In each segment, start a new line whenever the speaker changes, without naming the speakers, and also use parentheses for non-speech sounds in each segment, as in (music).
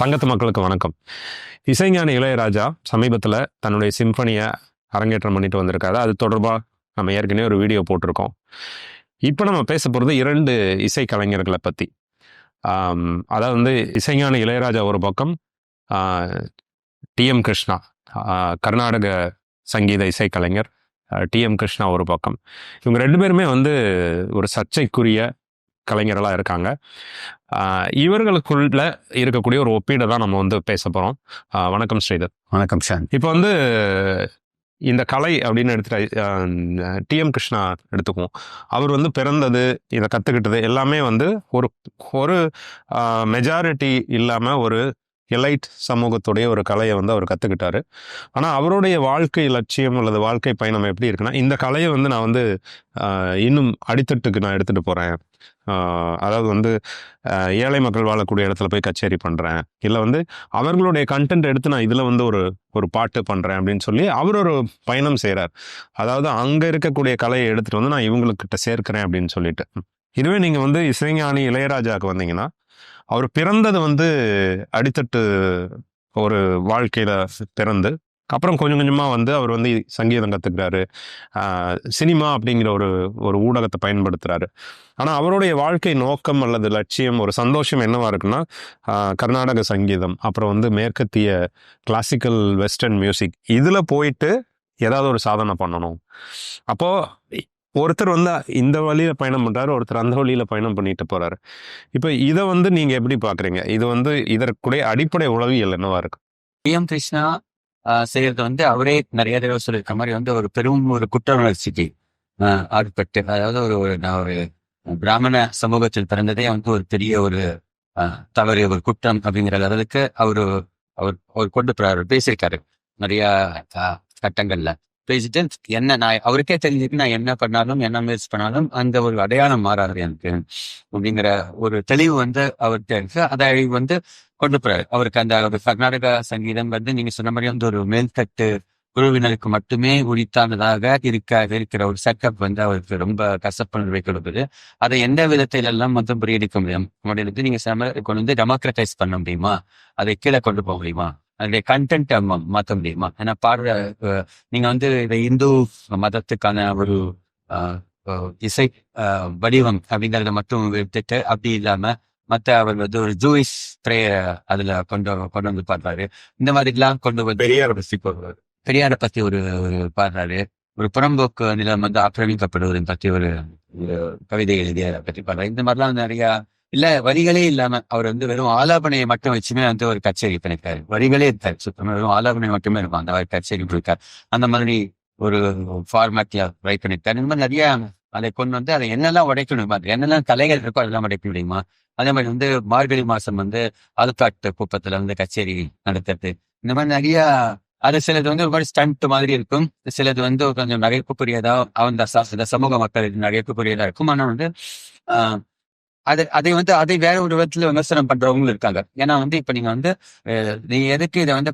சங்கத்து மக்களுக்கு வணக்கம். இசைஞான இளையராஜா சமீபத்தில் தன்னுடைய சிம்பனியை அரங்கேற்றம் பண்ணிட்டு வந்திருக்காரு. அது தொடர்பாக நம்ம ஏற்கனவே ஒரு வீடியோ போட்டிருக்கோம். இப்போ நம்ம பேச போகிறது இரண்டு இசை கலைஞர்களை பற்றி அதாவது வந்து இசைஞான இளையராஜா ஒரு பக்கம் டிஎம் கிருஷ்ணா கர்நாடக சங்கீத இசைக்கலைஞர் டிஎம் கிருஷ்ணா ஒரு பக்கம். இவங்க ரெண்டு பேருமே வந்து ஒரு சர்ச்சைக்குரிய கலைஞர்களாக இருக்காங்க. இவர்களுக்குள்ள இருக்கக்கூடிய ஒரு ஒப்பீடை தான் நம்ம வந்து பேச போகிறோம் வணக்கம் ஸ்ரீதர்.
வணக்கம் ஷான்
இப்போ வந்து இந்த கலை அப்படின்னு எடுத்துட்ட டிஎம் கிருஷ்ணா எடுத்துக்குவோம். அவர் வந்து பிறந்தது இதை கற்றுக்கிட்டது எல்லாமே வந்து ஒரு ஒரு மெஜாரிட்டி இல்லாமல் ஒரு எலைட் சமூகத்துடைய ஒரு கலையை வந்து அவர் கற்றுக்கிட்டாரு ஆனால் அவருடைய வாழ்க்கை லட்சியம் அல்லது வாழ்க்கை பயணம் எப்படி இருக்குன்னா இந்த கலையை வந்து நான் வந்து இன்னும் அடித்தட்டுக்கு நான் எடுத்துகிட்டு போகிறேன் அதாவது வந்து ஏழை மக்கள் வாழக்கூடிய இடத்துல போய் கச்சேரி பண்ணுறேன் இல்லை வந்து அவர்களுடைய கண்டென்ட் எடுத்து நான் இதில் வந்து ஒரு ஒரு பாட்டு பண்ணுறேன் அப்படின்னு சொல்லி அவர் ஒரு பயணம் செய்கிறார் அதாவது அங்கே இருக்கக்கூடிய கலையை எடுத்துகிட்டு வந்து நான் இவங்களுக்கிட்ட சேர்க்கிறேன் அப்படின்னு சொல்லிட்டு. இதுவே நீங்கள் வந்து இசைஞானி இளையராஜாவுக்கு வந்தீங்கன்னா அவர் பிறந்தது வந்து அடித்தட்டு ஒரு வாழ்க்கையில் பிறந்து அப்புறம் கொஞ்சம் கொஞ்சமாக வந்து அவர் வந்து சங்கீதம் கற்றுக்கிறாரு சினிமா அப்படிங்கிற ஒரு ஒரு ஊடகத்தை பயன்படுத்துகிறாரு ஆனால் அவருடைய வாழ்க்கை நோக்கம் அல்லது லட்சியம் ஒரு சந்தோஷம் என்னவாக இருக்குன்னா கர்நாடக சங்கீதம் அப்புறம் வந்து மேற்கத்திய கிளாசிக்கல் வெஸ்டர்ன் மியூசிக் இதில் போயிட்டு ஏதாவது ஒரு சாதனை பண்ணணும். அப்போது ஒருத்தர் வந்து இந்த வழியில் பயணம் பண்ணுறாரு ஒருத்தர் அந்த வழியில் பயணம் பண்ணிட்டு போகிறாரு இப்போ இதை வந்து நீங்கள் எப்படி பார்க்குறீங்க இது வந்து இதற்குடைய அடிப்படை உளவியல் என்னவா இருக்கு?
பிஎம் கிருஷ்ணா ஆஹ், செய்யறது வந்து அவரே நிறைய தடவை சொல்லியிருக்க மாதிரி வந்து ஒரு பெரும் ஒரு குற்ற உணர்ச்சிக்கு ஆஹ், ஆட்பட்டு அதாவது ஒரு ஒரு நான் ஒரு பிராமண சமூகத்தில் பிறந்ததே வந்து ஒரு பெரிய ஒரு ஆஹ், தவறு ஒரு குற்றம் அப்படிங்கிற அளவுக்கு அவரு அவர் அவர் கொண்டு போறாரு பேசியிருக்காரு நிறைய கட்டங்கள்ல. பேசிட்டு என்ன நான் அவருக்கே தெரிஞ்சுட்டு நான் என்ன பண்ணாலும் என்ன முயற்சி பண்ணாலும் அந்த ஒரு அடையாளம் மாறாது எனக்கு. அப்படிங்கிற ஒரு தெளிவு வந்து அவர்கிட்ட இருக்கு. அதை வந்து கொண்டு போறாரு. அவருக்கு அந்த ஒரு கர்நாடக சங்கீதம் வந்து நீங்க சொன்ன மாதிரி வந்து ஒரு மேல்தட்டு குழுவினருக்கு மட்டுமே உரித்தானதாக இருக்க இருக்கிற ஒரு செட்டப் வந்து அவருக்கு ரொம்ப கசப்புணர்வை கொடுக்குது. அதை எந்த விதத்தில எல்லாம் வந்து முறியடிக்க முடியும்? அப்படின்னு நீங்க கொண்டு வந்து டெமோக்ரட்டைஸ் பண்ண முடியுமா? அதை கீழே கொண்டு போக முடியுமா? அதனுடைய கண்டென்ட் மாற்ற முடியுமா? ஏன்னா பாடுற நீங்க வந்து இந்த இந்து மதத்துக்கான ஒரு இசை வடிவம் அப்படிங்கறத மட்டும் விட்டுட்டு அப்படி இல்லாம மத்த அவர் வந்து ஒரு ஜூயிஷ் ப்ரேயர் அதுல கொண்டு கொண்டு வந்து பாடுறாரு. இந்த மாதிரி எல்லாம் கொண்டு வந்து
பெரியார் பற்றி போகிறாரு
பெரியாரை பத்தி ஒரு ஒரு பாடுறாரு. ஒரு புறம்போக்கு நிலம் வந்து ஆக்கிரமிக்கப்படுவதை பத்தி ஒரு ஒரு கவிதை எழுதிய பத்தி பாடுறாரு. இந்த மாதிரிலாம் நிறைய இல்ல வரிகளே இல்லாம அவர் வந்து வெறும் ஆலாபனையை மட்டும் வச்சுமே வந்து ஒரு கச்சேரி பண்ணிருக்காரு. வரிகளே இருக்காரு சுத்தமா வெறும் ஆலாபனை மட்டுமே இருக்கும். அந்த மாதிரி கச்சேரி பண்ணிருக்காரு அந்த மாதிரி ஒரு ஃபார்மேட்ல ரைட் பண்ணிருக்காரு. இந்த மாதிரி நிறைய அதை கொண்டு வந்து அதை என்னெல்லாம் உடைக்கணும்? அது என்னெல்லாம் கலைகள் இருக்கோ அதெல்லாம் உடைக்க முடியுமா? அதே மாதிரி வந்து மார்கழி மாசம் வந்து ஆல்காட் குப்பத்துல வந்து கச்சேரி நடத்துறது. இந்த மாதிரி நிறைய அது சிலது வந்து ஒரு மாதிரி ஸ்டண்ட் மாதிரி இருக்கும். சிலது வந்து கொஞ்சம் நகைப்புக்குரியதா அந்த சமூக மக்கள் நகைப்புக்குரியதா இருக்கும். ஆனா வந்து ஆஹ், அது அதை வந்து அதை வேற ஒரு விதத்துல விமர்சனம் பண்றவங்களும் இருக்காங்க. ஏன்னா வந்து இப்ப நீங்க வந்து நீ நீங்க எதுக்கு இதை வந்து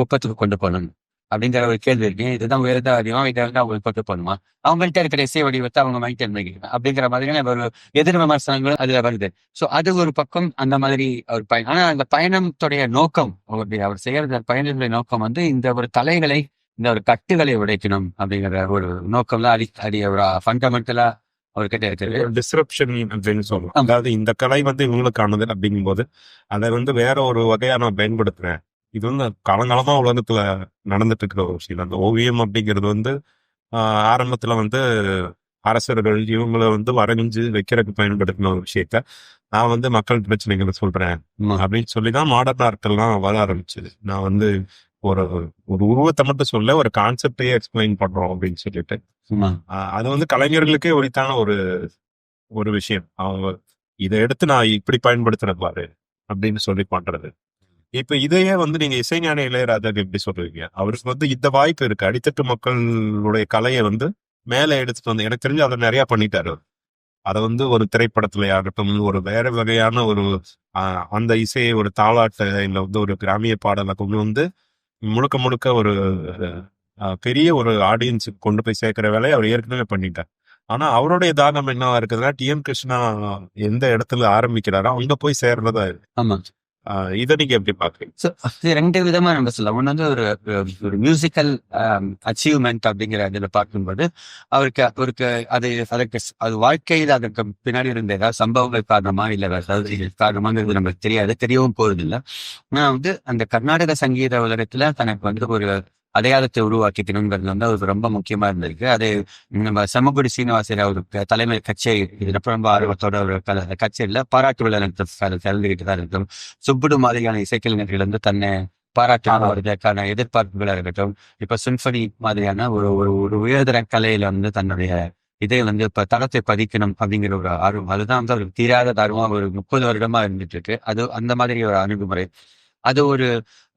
குப்பத்துக்கு கொண்டு போகணும் அப்படிங்கிற ஒரு கேள்வி இருக்கு. இதுதான் உயர்ந்த அதிகம் இதை வந்து அவங்களுக்கு கொண்டு போகணுமா? அவங்கள்ட்ட இருக்கிற இசை வடிவத்தை அவங்க மைண்டன் பண்ணிக்கணும் அப்படிங்கிற மாதிரியான ஒரு எதிர் விமர்சனங்களும் அதுல வருது. சோ அது ஒரு பக்கம் அந்த மாதிரி ஒரு பயணம் ஆனா அந்த பயணத்துடைய நோக்கம் அவருடைய அவர் செய்யற பயணத்துடைய நோக்கம் வந்து இந்த ஒரு தலைகளை இந்த ஒரு கட்டுகளை உடைக்கணும் அப்படிங்கிற ஒரு நோக்கம் தான் அடி அடி ஒரு ஃபண்டமெண்டலா
டிஸ்கிரிப்ஷன் அப்படின்னு சொல்லலாம்
ஆமா.
அதாவது இந்த கலை வந்து இவங்களுக்கானது அப்படிங்கும்போது அதை வந்து வேற ஒரு வகையா நான் பயன்படுத்துறேன். இது வந்து காலங்காலமா உலகத்துல நடந்துட்டு இருக்கிற ஒரு விஷயம். அந்த ஓவியம் அப்படிங்கிறது வந்து ஆஹ், ஆரம்பத்துல வந்து அரசர்கள் இவங்களை வந்து வரைஞ்சு வைக்கிறதுக்கு பயன்படுத்தின ஒரு விஷயத்த நான் வந்து மக்கள் பிரச்சனைகளை சொல்றேன். அப்படின்னு சொல்லி தான் மாடர்ன் ஆர்ட்லாம் வர ஆரம்பிச்சது. நான் வந்து ஒரு ஒரு உருவத்தை மட்டும் சொல்ல ஒரு கான்செப்டையே எக்ஸ்பிளைன் பண்றோம் அப்படின்னு சொல்லிட்டு. அது வந்து கலைஞர்களுக்கே உரித்தான ஒரு ஒரு விஷயம். அவங்க இதை எடுத்து நான் இப்படி பயன்படுத்தின பாரு அப்படின்னு சொல்லி பண்றது. இப்ப இதையே வந்து நீங்க இசைஞானி இளையராஜாக்கு எப்படி சொல்றீங்க? அவருக்கு வந்து இந்த வாய்ப்பு இருக்கு. அடித்தட்டு மக்களுடைய கலையை வந்து மேலே எடுத்துட்டு வந்து எனக்கு தெரிஞ்சு அதை நிறைய பண்ணிட்டாரு. அதை வந்து ஒரு திரைப்படத்துல ஆகட்டும் ஒரு வேற வகையான ஒரு அந்த இசையை ஒரு தாளாட்ட இல்ல வந்து ஒரு கிராமிய பாடலை கொண்டு வந்து முழுக்க முழுக்க ஒரு பெரிய ஒரு ஆடியன்ஸுக்கு கொண்டு போய் சேர்க்கிற வேலையை அவர் ஏற்கனவே பண்ணிட்டார். ஆனா அவருடைய தாகம் என்னவா இருக்குதுன்னா டிஎம் கிருஷ்ணா எந்த இடத்துல ஆரம்பிக்கிறாரோ அங்க போய் சேர்றதா இருக்கு
ஆமா
இதை நீங்க எப்படி பாக்குறீங்க?
ரெண்டு விதமா நம்ம சொல்லலாம். ஒன்று வந்து ஒரு ஒரு மியூசிக்கல் அச்சீவ்மெண்ட் அப்படிங்கிற இதில் பார்க்கும்போது அவருக்கு அவருக்கு அது அதற்கு அது வாழ்க்கையில் அதற்கு பின்னாடி இருந்த ஏதாவது சம்பவங்கள் காரணமா இல்லை வேற ஏதாவது காரணமாங்கிறது நமக்கு தெரியாது. தெரியவும் போறதில்லை. நான் வந்து அந்த கர்நாடக சங்கீத உலகத்துல தனக்கு வந்து ஒரு அடையாளத்தை உருவாக்கிக்கணுங்கிறது வந்து அவருக்கு ரொம்ப முக்கியமா இருந்திருக்கு. அது நம்ம செம்மகுடி சீனிவாசர் அவருக்கு தலைமை கச்சேரி இது ரொம்ப ரொம்ப ஆர்வத்தோட ஒரு கல- கச்சேரியில பாராட்டு விழா நடத்த கலந்துகிட்டு தான் இருக்கும் சுப்புடு மாதிரியான இசைக்கலைஞர்கள் வந்து தன்னை பாராட்டு வருவதற்கான எதிர்பார்ப்புகளா இருக்கட்டும். இப்ப சிம்ஃபனி மாதிரியான ஒரு ஒரு ஒரு உயர்தர கலையில வந்து தன்னுடைய இதை வந்து இப்ப தளத்தை பதிக்கணும் அப்படிங்கிற ஒரு ஆர்வம். அதுதான் வந்து அவருக்கு தீராத ஆர்வம் ஒரு முப்பது வருடமா இருந்துட்டு இருக்கு. அது அந்த மாதிரி ஒரு அணுகுமுறை. அது ஒரு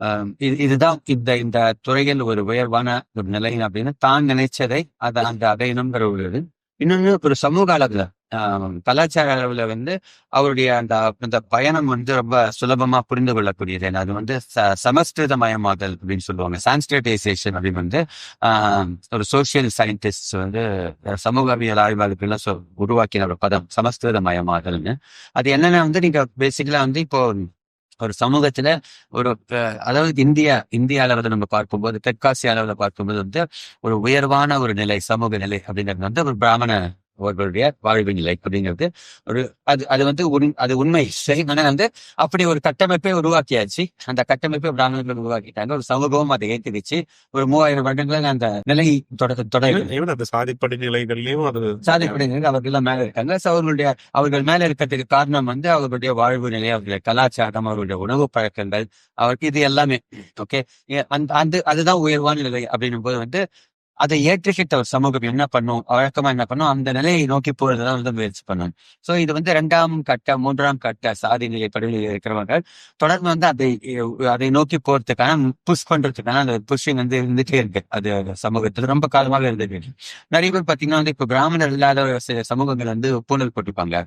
ஆஹ் இது இதுதான் இந்த இந்த துறையில் ஒரு உயர்வான ஒரு நிலை அப்படின்னு தான் நினைச்சதை அதை அந்த அடையணுங்கிற ஒரு இது. இன்னொன்னு ஒரு சமூக அளவுல ஆஹ் கலாச்சார அளவுல வந்து அவருடைய அந்த அந்த பயணம் வந்து ரொம்ப சுலபமா புரிந்து கொள்ளக்கூடியது. ஏன்னா அது வந்து ச- சமஸ்கிருதமயமாதல் அப்படின்னு சொல்லுவாங்க. சான்ஸ்கிரிட்டைசேஷன் அப்படின்னு வந்து ஆஹ் ஒரு சோசியல் சயின்டிஸ்ட் வந்து சமூகவியல் ஆய்வாளர்கள்லாம் உருவாக்கின ஒரு பதம் சமஸ்கிருத மயமாதல்னு அது என்னன்னா வந்து நீங்க பேசிக்கலா வந்து இப்போ ஒரு சமூகத்துல ஒரு அதாவது இந்தியா இந்திய அளவில் நம்ம பார்க்கும்போது தெற்காசிய அளவில் பார்க்கும்போது வந்து ஒரு உயர்வான ஒரு நிலை சமூக நிலை அப்படிங்கிறது வந்து ஒரு பிராமண அவர்களுடைய வாழ்வு நிலை அப்படிங்கிறது. ஒரு அது அது வந்து அது உண்மை. சரி ஆனா வந்து அப்படி ஒரு கட்டமைப்பை உருவாக்கியாச்சு. அந்த கட்டமைப்பை பிராமணர்கள் உருவாக்கிட்டாங்க. ஒரு சமூகமும் அதை ஏற்றுக்கிச்சு ஒரு மூவாயிரம் வருடங்கள் அந்த நிலை தொடர்
சாதிப்படி நிலைகள்லயும் அது
சாதிப்படையினர் அவர்கள் மேல இருக்காங்க. அவர்களுடைய அவர்கள் மேல இருக்கிறதுக்கு காரணம் வந்து அவர்களுடைய வாழ்வு நிலை அவர்களுடைய கலாச்சாரம் அவர்களுடைய உணவு பழக்கங்கள். அவருக்கு இது எல்லாமே ஓகே அந்த அந்த அதுதான் உயர்வான நிலை அப்படின்னும் போது வந்து அதை ஏற்றுக்கிட்ட ஒரு சமூகம் என்ன பண்ணும்? வழக்கமா என்ன பண்ணும்? அந்த நிலையை நோக்கி போறதுதான் வந்து முயற்சி பண்ணும் சோ இது வந்து இரண்டாம் கட்ட மூன்றாம் கட்ட சாதி நிலை படுகையில் இருக்கிறவங்க தொடர்ந்து வந்து அதை அதை நோக்கி போறதுக்கான புஷ் பண்றதுக்கான அந்த புஷிங் வந்து இருந்துட்டே இருக்கு. அது சமூகத்துல ரொம்ப காலமாக இருந்துட்டு நிறைய பேர் பாத்தீங்கன்னா வந்து இப்ப பிராமணர் இல்லாத ஒரு சில சமூகங்கள் வந்து பூணல் போட்டுப்பாங்க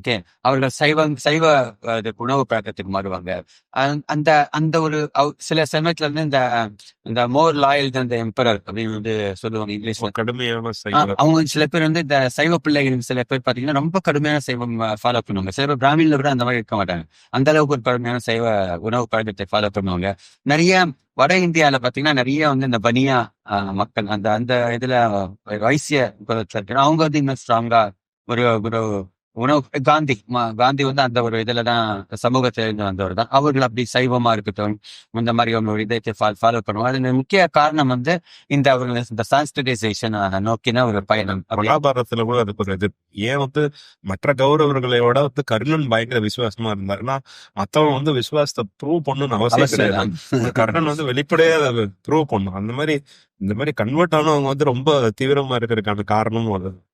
ஓகே? அவர்கள் சைவம் சைவ உணவு பழக்கத்துக்கு மாறுவாங்க. அந்- அந்த அந்த ஒரு சில சமயத்துல வந்து இந்த இந்த மோர் லாயல் இந்த எம்பரர் அப்படின்னு வந்து சொல்லுவாங்க இங்கிலீஷ்ல.
கடுமையான
அவங்க சில பேர் வந்து இந்த சைவ பிள்ளைகள் சில பேர் பாத்தீங்கன்னா ரொம்ப கடுமையான சைவம் ஃபாலோ பண்ணுவாங்க. சில பேர் பிராமின்ல கூட அந்த மாதிரி இருக்க மாட்டாங்க. அந்த அளவுக்கு ஒரு கடுமையான சைவ உணவு பழக்கத்தை ஃபாலோ பண்ணுவாங்க. நிறைய வட இந்தியால பாத்தீங்கன்னா நிறைய வந்து இந்த பனியா மக்கள் அந்த அந்த இதுல வைசிய குலத்துல அவங்க வந்து இன்னும் ஸ்ட்ராங்கா ஒரு ஒரு உணவு காந்தி ம- காந்தி வந்து அந்த ஒரு இதுலதான் சமூகத்துல இருந்து வந்தவர் தான். அவர்கள் அப்படி சைவமா இருக்கட்டும் இந்த மாதிரி ஒரு இதயத்தை ஃபாலோ பண்ணுவாங்க. அது முக்கிய காரணம் வந்து இந்த அவர்கள் இந்த சான்ஸ்டிடைசேஷன் நோக்கின ஒரு பயணம்.
மகாபாரதத்துல கூட அதுக்கு ஒரு இது. ஏன் வந்து மற்ற கௌரவர்களையோட வந்து கர்ணன் பயங்கர விசுவாசமா இருந்தாருன்னா மத்தவன் வந்து விசுவாசத்தை ப்ரூவ் பண்ணணும்னு அவசியம் கிடையாது. கர்ணன் வந்து வெளிப்படையா அதை ப்ரூவ் பண்ணும் அந்த மாதிரி இந்த மாதிரி கன்வெர்ட் ஆனவங்க வந்து ரொம்ப தீவிரமா இருக்கிறதுக்கான காரணமும் அது.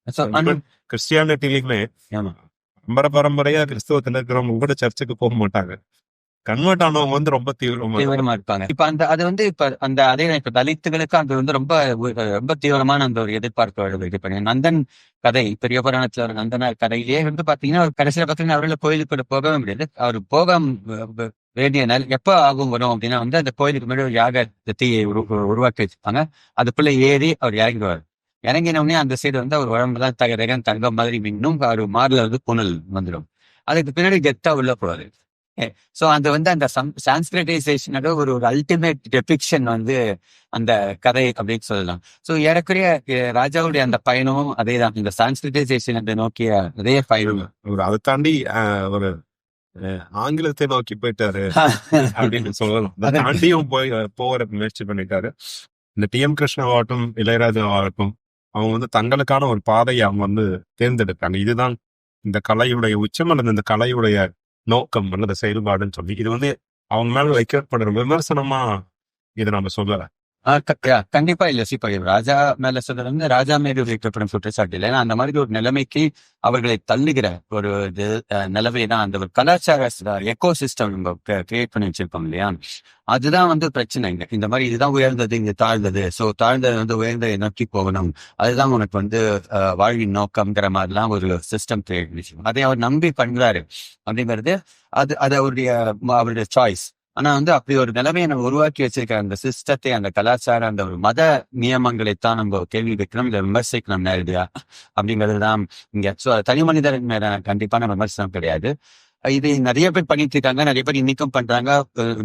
கிறிஸ்டியானிட்டிலையுமே. பரம்பரை பரம்பரையா கிறிஸ்தவத்துல இருக்கிறவங்க கூட சர்ச்சுக்கு போக மாட்டாங்க. கன்வெர்ட் ஆனவங்க வந்து ரொம்ப தீவிரமா
இருப்பாங்க. இப்ப அந்த அது வந்து இப்ப அந்த அதே இப்ப தலித்துகளுக்கு அது வந்து ரொம்ப ரொம்ப தீவிரமான அந்த ஒரு எதிர்பார்ப்பு நீங்க நந்தன் கதை பெரிய புராணத்துல ஒரு நந்தனார் கதையிலேயே வந்து பாத்தீங்கன்னா கடைசியில பாத்தீங்கன்னா அவரால் கோயிலுக்கு கூட போகவே முடியாது. அவர் போக வேண்டிய நாள் எப்ப ஆகும் வரும் அப்படின்னா வந்து அந்த கோயிலுக்கு முன்னாடி ஒரு யாக தீயை உரு- உருவாக்கி வச்சிருப்பாங்க. அதுக்குள்ள ஏறி அவர் இறங்குவார். இறங்கின உடனே அந்த சைடு வந்து அவர் உடம்புலாம் தகரகன் தங்கம் மாதிரி மின்னும் அவர் மார்ல வந்து புனல் வந்துடும் அதுக்கு பின்னாடி கெத்தா உள்ள போவாரு சோ அது வந்து அந்த சான்ஸ்கிரிட்டைசேஷனோட ஒரு ஒரு அல்டிமேட் டெபிக்ஷன் வந்து அந்த கதை அப்படின்னு சொல்லலாம். சோ ஏறக்குறைய ராஜாவுடைய அந்த பயணமும் அதே தான் இந்த சான்ஸ்கிரிட்டைசேஷன் என்று நோக்கிய அதே பயணம்.
ஒரு அதை தாண்டி ஒரு ஆங்கிலத்தை நோக்கி போயிட்டாரு (laughs) அப்படின்னு சொல்லலாம். அதை
அது-
தாண்டியும் போய் போகிற முயற்சி பண்ணிட்டாரு. இந்த டி எம் கிருஷ்ணாவாகட்டும் இளையராஜா ஆகட்டும் அவங்க வந்து தங்களுக்கான ஒரு பாதையை அவங்க வந்து தேர்ந்தெடுக்காங்க இதுதான் இந்த கலையுடைய உச்சம் அல்லது இந்த கலையுடைய நோக்கம் அல்லது செயல்பாடுன்னு சொல்லி. இது வந்து அவங்க மேல வைக்கப்படுற விமர்சனமா இதை நம்ம சொல்லலை.
கண்டிப்பா இல்ல சி ராஜா மேல சொல்றது வந்து ராஜா மேல ஒரு குற்றம் குற்றச்சாட்டு இல்லை ஏன்னா அந்த மாதிரி ஒரு நிலைமைக்கு அவர்களை தள்ளுகிற ஒரு இது அஹ், தான் அந்த ஒரு கலாச்சார எக்கோ சிஸ்டம் நம்ம கிரியேட் பண்ணி வச்சிருப்போம் இல்லையா? அதுதான் வந்து பிரச்சனை. இங்க இந்த மாதிரி இதுதான் உயர்ந்தது இங்க தாழ்ந்தது. சோ தாழ்ந்தது வந்து உயர்ந்த நோக்கி போகணும். அதுதான் உனக்கு வந்து வாழ்வின் நோக்கம்ங்கிற மாதிரிலாம் ஒரு சிஸ்டம் கிரியேட் பண்ணி அதை அவர் நம்பி பண்றாரு. அப்படிங்கிறது அது அது அவருடைய அவருடைய சாய்ஸ் ஆனா வந்து அப்படி ஒரு நிலைமையை நம்ம உருவாக்கி வச்சிருக்க அந்த சிஸ்டத்தை அந்த கலாச்சாரம் அந்த ஒரு மத நியமங்களைத்தான் நம்ம கேள்வி வைக்கணும் இல்ல விமர்சிக்கணும் நேரடியா அப்படிங்கிறது தான் இங்க. சோ தனி மனிதரின் மேல கண்டிப்பான விமர்சனம் கிடையாது. இது நிறைய பேர் பண்ணிட்டு இருக்காங்க. நிறைய பேர் இன்னைக்கும் பண்றாங்க.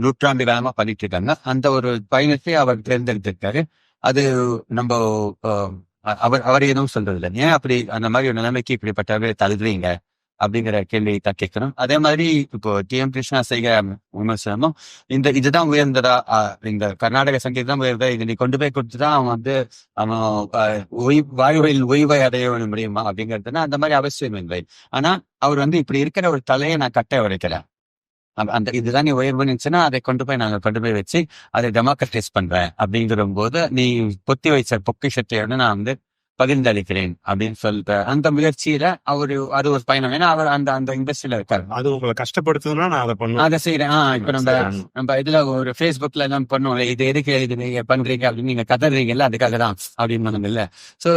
நூற்றாண்டு காலமா பண்ணிட்டு இருக்காங்க. அந்த ஒரு பயணத்தை அவர் தேர்ந்தெடுத்திருக்காரு. அது நம்ம அஹ், அவர் அவர் எதுவும் சொல்றது இல்லை ஏன் அப்படி அந்த மாதிரி ஒரு நிலைமைக்கு இப்படிப்பட்டவே தழுதுறீங்க? அப்படிங்கிற கேள்வி தான் கேட்கணும் அதே மாதிரி இப்போ டி எம் கிருஷ்ணா செய்கிற விமர்சனமும் இந்த இதுதான் உயர்ந்ததா அஹ், இந்த கர்நாடக சங்கீதம் தான் உயர்ந்ததா இது நீ கொண்டு போய் கொடுத்துதான் அவன் வந்து அவன் அஹ், வாழ்வில் ஓய்வை அடைய முடியுமா அப்படிங்கிறதுனா அந்த மாதிரி அவசியம் இல்லை. ஆனா அவர் வந்து இப்படி இருக்கிற ஒரு தலையை நான் கட்ட உடைக்கிறேன் அந்த- அந்த இதுதான் நீ உயர்வுன்னு இருந்துச்சுன்னா அதை கொண்டு போய் நாங்க கொண்டு போய் வச்சு அதை டெமோக்ரட்டைஸ் பண்றேன் அப்படிங்கிற போது நீ பொத்தி வைச்ச பொக்கிஷத்தை வந்து நான் வந்து பகிர்ந்தளிக்கிறேன் அப்படின்னு சொல்லிட்டு அந்த முயற்சியில அவரு அது ஒரு பயணம். ஏன்னா அவர் அந்த அந்த இண்டஸ்ட்ரியில இருக்காரு.
அது உங்களை கஷ்டப்படுத்துதுன்னா நான் அதை பண்ணுவேன்.
அதை செய்யறேன் ஆஹ் இப்ப நம்ம நம்ம இதுல ஒரு ஃபேஸ்புக்ல எல்லாம் பண்ணுவோம் இது எதுக்கு இது நீங்க பண்றீங்க அப்படின்னு நீங்க கதறீங்கல்ல அதுக்காக தான் அப்படின்னு இல்ல. சோ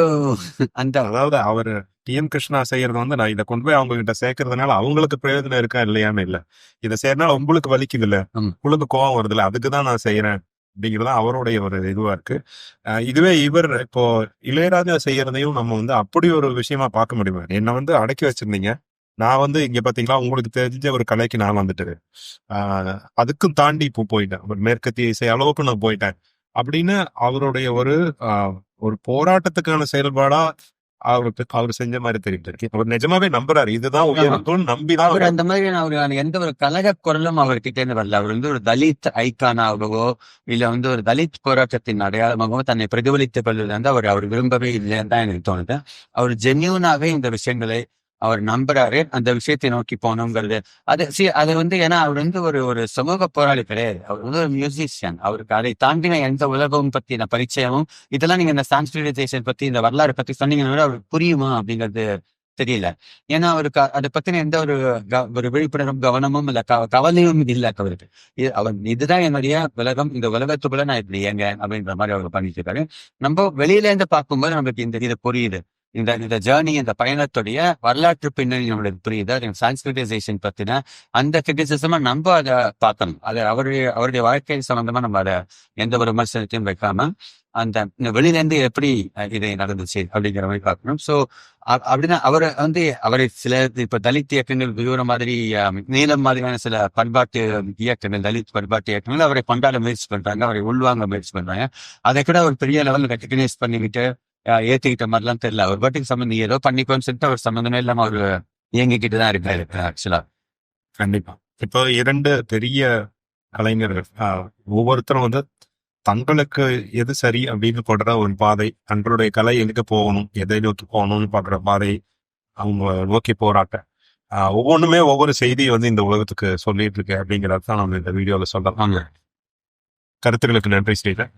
அந்த
அதாவது அவர் டிஎம் கிருஷ்ணா செய்யறது வந்து நான் இதை கொண்டு போய் அவங்க கிட்ட சேர்க்கறதுனால அவங்களுக்கு பிரயோஜனம் இருக்கா இல்லையான்னு இல்ல. இதை செய்யறதுனால உங்களுக்கு வலிக்குது இல்ல. உங்களுக்கு கோவம் வருது இல்ல. அதுக்கு தான் நான் செய்யறேன் அப்படிங்கிறது அவருடைய ஒரு இதுவா இருக்கு. அஹ் இதுவே இவர் இப்போ இளையராஜா செய்யறதையும் நம்ம வந்து அப்படி ஒரு விஷயமா பார்க்க முடியுமா? என்னை வந்து அடக்கி வச்சிருந்தீங்க. நான் வந்து இங்க பாத்தீங்களா உங்களுக்கு தெரிஞ்ச ஒரு கலைக்கு நான் வந்துட்டு ஆஹ் அதுக்கும் தாண்டி இப்போ போயிட்டேன். ஒரு மேற்கத்திய இசை அளவுக்கு நான் போயிட்டேன். அப்படின்னு அவருடைய ஒரு ஆஹ் ஒரு போராட்டத்துக்கான செயல்பாடா அவருக்கு அவர் செஞ்ச மாதிரி தெரியுது அவர் நிஜமாவே நம்புறாரு. இதுதான் உயர்வுன்னு நம்பிதான்
அவர் அந்த மாதிரி அவர் எந்த ஒரு கழக குரலும் அவர்கிட்ட இருந்து வரல. அவர் வந்து ஒரு தலித் ஐக்கானாகவோ இல்ல வந்து ஒரு தலித் போராட்டத்தின் அடையாளமாகவோ தன்னை பிரதிபலித்துக் கொள்வது வந்து அவர் அவர் விரும்பவே இல்லைன்னு தான் எனக்கு தோணுது. அவர் ஜென்யூனாவே இந்த விஷயங்களை அவர் நம்புறாரு. அந்த விஷயத்தை நோக்கி போனோங்கிறது அது சி அது வந்து ஏன்னா அவர் வந்து ஒரு ஒரு சமூக போராளி கிடையாது. அவர் வந்து ஒரு மியூசிஷியன் அவருக்கு அதை தாண்டின எந்த உலகம் பத்தின பரிச்சயமும் இதெல்லாம் நீங்க இந்த சான்ஸ்கிரிட்டைசேஷன் பத்தி இந்த வரலாறு பத்தி சொன்னீங்கன்னா கூட அவருக்கு புரியுமா அப்படிங்கிறது தெரியல. ஏன்னா அவருக்கு அதை பத்தின எந்த ஒரு ஒரு விழிப்புணர்வும் கவனமும் இல்ல க- கவலையும் இல்லை அவருக்கு. இது அவர் இதுதான் என்னுடைய உலகம். இந்த உலகத்துக்குள்ள நான் இப்படி ஏங்க அப்படின்ற மாதிரி அவர் பண்ணிட்டு இருக்காரு. நம்ம வெளியில இருந்து பார்க்கும்போது நமக்கு இந்த இது புரியுது. இந்த இந்த ஜேர்னி இந்த பயணத்துடைய வரலாற்று பின்னணி நம்மளுக்கு புரியுது? சான்ஸ்கிரிட்டைசேஷன் பத்தின அந்த கிரிட்டிசிசமா நம்ம அதை பார்க்கணும். அது அவருடைய அவருடைய வாழ்க்கை சம்பந்தமா நம்ம அதை எந்த ஒரு விமர்சனத்தையும் வைக்காம அந்த இந்த வெளியில இருந்து எப்படி இது நடந்துச்சு அப்படிங்கிற மாதிரி பார்க்கணும். சோ அப்படின்னா அவர் வந்து அவரை சில இப்ப தலித் இயக்கங்கள் விவர மாதிரி நீளம் மாதிரியான சில பண்பாட்டு இயக்கங்கள் தலித் பண்பாட்டு இயக்கங்கள் அவரை கொண்டாட முயற்சி பண்றாங்க அவரை உள்வாங்க முயற்சி பண்றாங்க. அதை கூட ஒரு பெரிய லெவலில் ரெக்கக்னைஸ் பண்ணிக்கிட்டு ஏத்துக்கிட்ட மாதிரிலாம் தெரியல. அவர் பாட்டுக்கு சம்மந்தம் ஏதோ பண்ணிக்கோன்னு சொல்லிட்டு அவர் சம்மந்தமே இல்லாம அவர் இயங்கிக்கிட்டு தான் இருக்காரு ஆக்சுவலா
கண்டிப்பா. இப்போ இரண்டு பெரிய கலைஞர்கள் ஒவ்வொருத்தரும் வந்து தங்களுக்கு எது சரி அப்படின்னு போடுற ஒரு பாதை தங்களுடைய கலை எங்க போகணும் எதை நோக்கி போகணும்னு பாக்குற பாதை அவங்க நோக்கி போராட்ட ஒவ்வொன்றுமே ஒவ்வொரு செய்தியை வந்து இந்த உலகத்துக்கு சொல்லிட்டு இருக்கு அப்படிங்கறத தான் நம்ம இந்த வீடியோல சொல்றோம்
ஆமா
கருத்துக்களுக்கு நன்றி ஸ்ரீதர்.